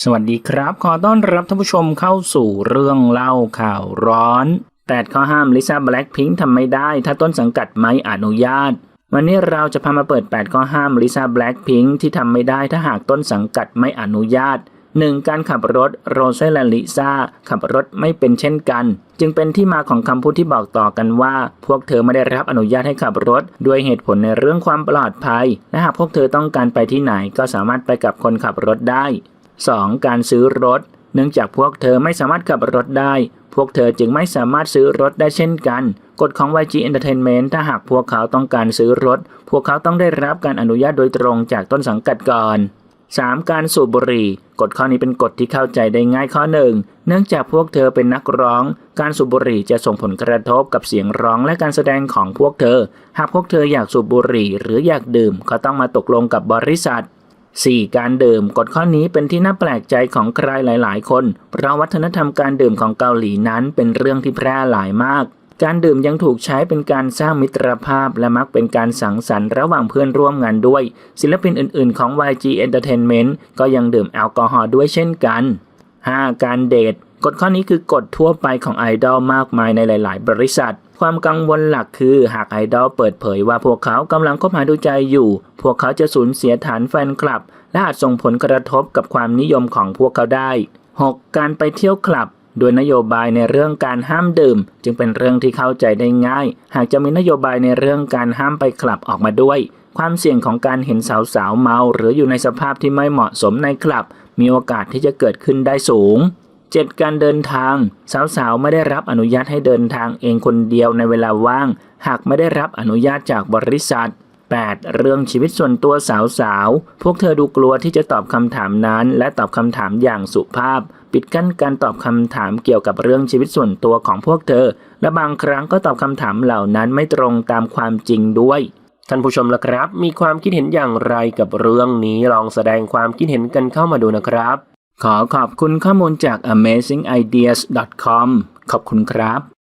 สวัสดีครับ ขอต้อนรับท่านผู้ชมเข้าสู่เรื่องเล่าข่าวร้อน แต่ข้อห้ามลิซ่าแบล็คพิงค์ทำไม่ได้ ถ้าต้นสังกัดไม่อนุญาต วันนี้เราจะพามาเปิด 8 ข้อห้ามลิซ่าแบล็คพิงค์ที่ทำไม่ได้ถ้าหากต้นสังกัดไม่อนุญาต 1. การขับรถโรเซและลิซ่าขับรถไม่เป็นเช่นกัน จึงเป็นที่มาของคำพูดที่บอกต่อกันว่า พวกเธอไม่ได้รับอนุญาตให้ขับรถ ด้วยเหตุผลในเรื่องความปลอดภัยและหากพวกเธอต้องการไปที่ไหนก็สามารถไปกับคนขับรถได้ 2. การซื้อรถ เนื่องจากพวกเธอไม่สามารถขับรถได้ พวกเธอจึงไม่สามารถซื้อรถได้เช่นกัน กฎของ YG Entertainment ถ้าหากพวกเขาต้องการซื้อรถ พวกเขาต้องได้รับการอนุญาตโดยตรงจากต้นสังกัดก่อน 3. การสูบบุหรี่ กฎข้อนี้เป็นกฎที่เข้าใจได้ง่ายข้อหนึ่ง เนื่องจากพวกเธอเป็นนักร้อง การสูบบุหรี่จะส่งผลกระทบกับเสียงร้องและการแสดงของพวกเธอ หากพวกเธออยากสูบบุหรี่หรืออยากดื่มก็ต้องมาตกลงกับบริษัท 4. การดื่มกฎข้อนี้เป็นที่น่าแปลกใจของใครหลาย ๆ คน เพราะวัฒนธรรมการดื่มของเกาหลีนั้นเป็นเรื่องที่แพร่หลายมาก การดื่มยังถูกใช้เป็นการสร้างมิตรภาพ และมักเป็นการสังสรรค์ระหว่างเพื่อนร่วมงานด้วย ศิลปินอื่น ๆ ของ YG Entertainment ก็ยังดื่มแอลกอฮอล์ด้วยเช่นกัน 5. การเดท กฎข้อนี้คือกฎทั่วไปของไอดอลมากมายในหลาย ๆ บริษัท ความกังวลหลักคือหากไอดอลเปิดเผยว่าพวกเขากำลังคบหาดูใจอยู่ พวกเขาจะสูญเสียฐานแฟนคลับ และอาจส่งผลกระทบกับความนิยมของพวกเขาได้ 6. การไปเที่ยวคลับโดยนโยบายในเรื่องการห้ามดื่ม จึงเป็นเรื่องที่เข้าใจได้ง่าย หากจะมีนโยบายในเรื่องการห้ามไปคลับออกมาด้วย ความเสี่ยงของการเห็นสาวๆเมา หรืออยู่ในสภาพที่ไม่เหมาะสมในคลับ มีโอกาสที่จะเกิดขึ้นได้สูง 7. การเดินทาง สาวๆ ไม่ได้รับอนุญาตให้เดินทางเองคนเดียวในเวลาว่าง หากไม่ได้รับอนุญาตจากบริษัท 8. เรื่องชีวิตส่วนตัวสาวๆ พวกเธอดูกลัวที่จะตอบคำถามนั้น และตอบคำถามอย่างสุภาพ ปิดกั้นการตอบคำถามเกี่ยวกับเรื่องชีวิตส่วนตัวของพวกเธอ และบางครั้งก็ตอบคำถามเหล่านั้นไม่ตรงตามความจริงด้วยท่านผู้ชมละครับ มีความคิดเห็นอย่างไรกับเรื่องนี้ลองแสดงความคิดเห็นกันเข้ามาดูนะครับ ขอขอบคุณข้อมูลจาก amazingideas.com ขอบคุณครับ